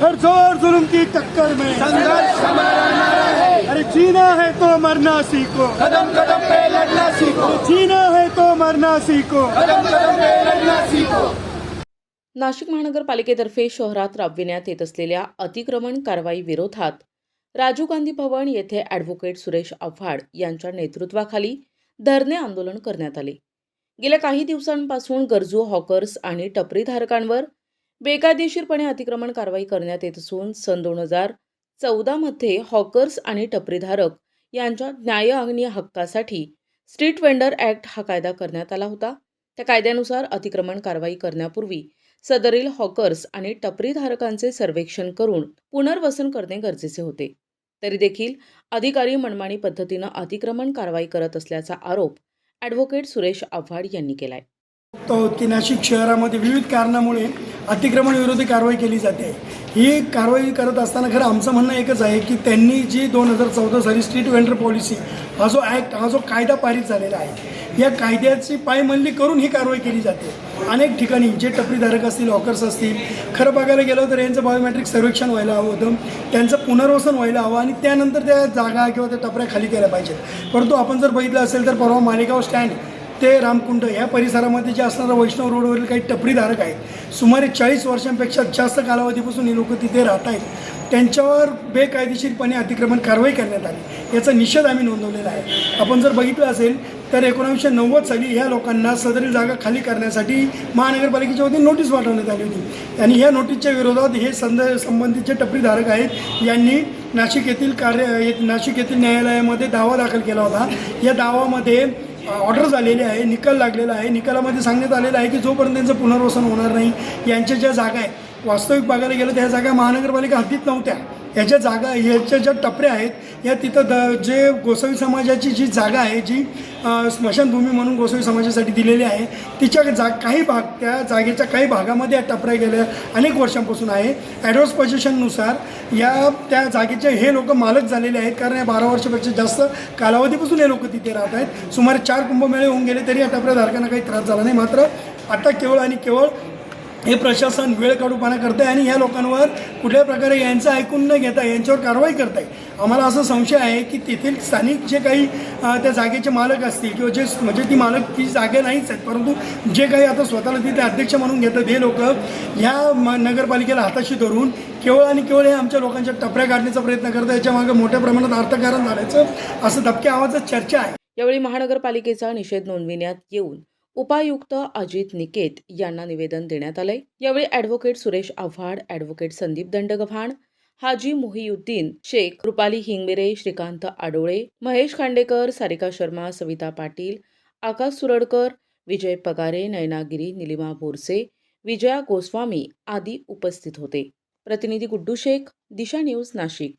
हर जोर जुल्म की टक्कर में। संघर्ष हमारा नारा है। अरे जीना है तो मरना सीखो। कदम कदम पे लड़ना सीखो। जीना है तो मरना सीखो। कदम कदम पे लड़ना सीखो। नाशिक महानगरपालिकेतर्फे शहरात राबविण्यात येत असलेल्या अतिक्रमण कारवाई विरोधात राजीव गांधी भवन येथे ॲडव्होकेट सुरेश आव्हाड यांच्या नेतृत्वाखाली धरणे आंदोलन करण्यात आले. गेल्या काही दिवसांपासून गरजू हॉकर्स आणि टपरीधारकांवर बेकायदेशीरपणे अतिक्रमण कारवाई करण्यात येत असून सन दोन हजार चौदामध्ये हॉकर्स आणि टपरीधारक यांच्या न्याय आणि हक्कासाठी स्ट्रीट वेंडर ॲक्ट हा कायदा करण्यात आला होता. त्या कायद्यानुसार अतिक्रमण कारवाई करण्यापूर्वी सदरील हॉकर्स आणि टपरीधारकांचे सर्वेक्षण करून पुनर्वसन करणे गरजेचे होते. तरी देखील अधिकारी मनमानी पद्धतीनं अतिक्रमण कारवाई करत असल्याचा आरोप ॲडव्होकेट सुरेश आव्हाड यांनी केलाय. तो नाशिक शहरामध्ये विविध कारणामुळे अतिक्रमण विरोधी कारवाई केली जाते. ही कारवाई करत असताना खरं आमचं म्हणणं एकच आहे की त्यांनी जी दोन हजार चौदा साली स्ट्रीट वेंडर पॉलिसी हा जो ॲक्ट हा जो कायदा पारित झालेला आहे या कायद्याची पायमल्ली करून ही कारवाई केली जाते. अनेक ठिकाणी जे टपरीधारक असतील हॉकर्स असतील खरं बघायला गेलं तर यांचं बायोमेट्रिक सर्वेक्षण व्हायला हवं होतं. त्यांचं पुनर्वसन व्हायला हवं आणि त्यानंतर त्या जागा किंवा त्या टपऱ्या खाली केल्या पाहिजेत. परंतु आपण जर बघितलं असेल तर परवा मालेगाव स्टँड ते रामकुंड या परिसरामध्ये जे असणारं वैष्णव रोडवरील काही टपरीधारक आहेत सुमारे चाळीस वर्षांपेक्षा जास्त कालावधीपासून हे लोक तिथे राहत आहेत. त्यांच्यावर बेकायदेशीरपणे अतिक्रमण कारवाई करण्यात आली. याचा निषेध आम्ही नोंदवलेला आहे. आपण जर बघितलं असेल तर एकोणीसशे नव्वद साली ह्या लोकांना सदरील जागा खाली करण्यासाठी महानगरपालिकेच्या वतीने नोटीस पाठवण्यात आली होती. आणि ह्या नोटीसच्या विरोधात हे संद संबंधितचे टपरीधारक आहेत यांनी नाशिक येथील कार्य ये- नाशिक येथील न्यायालयामध्ये दावा दाखल केला होता. या दावामध्ये ऑर्डर झालेली आहे निकाल लागलेला आहे. निकालामध्ये सांगण्यात आलेलं आहे की जोपर्यंत त्यांचं पुनर्वसन होणार नाही यांच्या ज्या जागा आहेत वास्तविक बघायला गेलं तर ह्या जागा महानगरपालिका हद्दीत नव्हत्या. ह्याच्या जागा ह्याच्या ज्या टपऱ्या आहेत या तिथं द जे गोसावी समाजाची जी जागा आहे जी स्मशानभूमी म्हणून गोसावी समाजासाठी दिलेली आहे तिच्या जा काही भाग त्या जागेच्या काही भागामध्ये या टपऱ्या गेल्या अनेक वर्षांपासून आहे. ॲडव्हान्स पोझिशननुसार या त्या जागेचे हे लोक मालक झालेले आहेत कारण या बारा वर्षापेक्षा जास्त कालावधीपासून हे लोक तिथे राहत आहेत. सुमारे चार कुंभमेळे होऊन गेले तरी या टपऱ्याधारकांना काही त्रास झाला नाही. मात्र आता केवळ आणि केवळ हे प्रशासन वेळ काढूपणा करत आहे आणि ह्या लोकांवर कुठल्या प्रकारे यांचं ऐकून न घेता यांच्यावर कारवाई करत आहे आम्हाला असा संशय आहे की तेथील स्थानिक जे काही त्या जागेचे मालक असतील किंवा जे म्हणजे ती मालक ती जागे नाहीच आहेत परंतु जे काही आता स्वतःला तिथे अध्यक्ष म्हणून घेतात हे लोक ह्या नगरपालिकेला हाताशी धरून केवळ आणि केवळ हे आमच्या लोकांच्या टपऱ्या काढण्याचा प्रयत्न करतात. याच्यामागे मोठ्या प्रमाणात अर्थकारण झाल्याचं असं धबक्या आवाजात चर्चा आहे. यावेळी महानगरपालिकेचा निषेध नोंदविण्यात येऊन उपायुक्त अजित निकेत यांना निवेदन देण्यात आलंय. यावेळी ॲडव्होकेट सुरेश आव्हाड ॲडव्होकेट संदीप दंडगव्हाण हाजी मोहियुद्दीन शेख रुपाली हिंगमिरे श्रीकांत आडोळे महेश खांडेकर सारिका शर्मा सविता पाटील आकाश सुरडकर विजय पगारे नयनागिरी निलिमा बोरसे विजया गोस्वामी आदी उपस्थित होते. प्रतिनिधी गुड्डू शेख दिशा न्यूज नाशिक.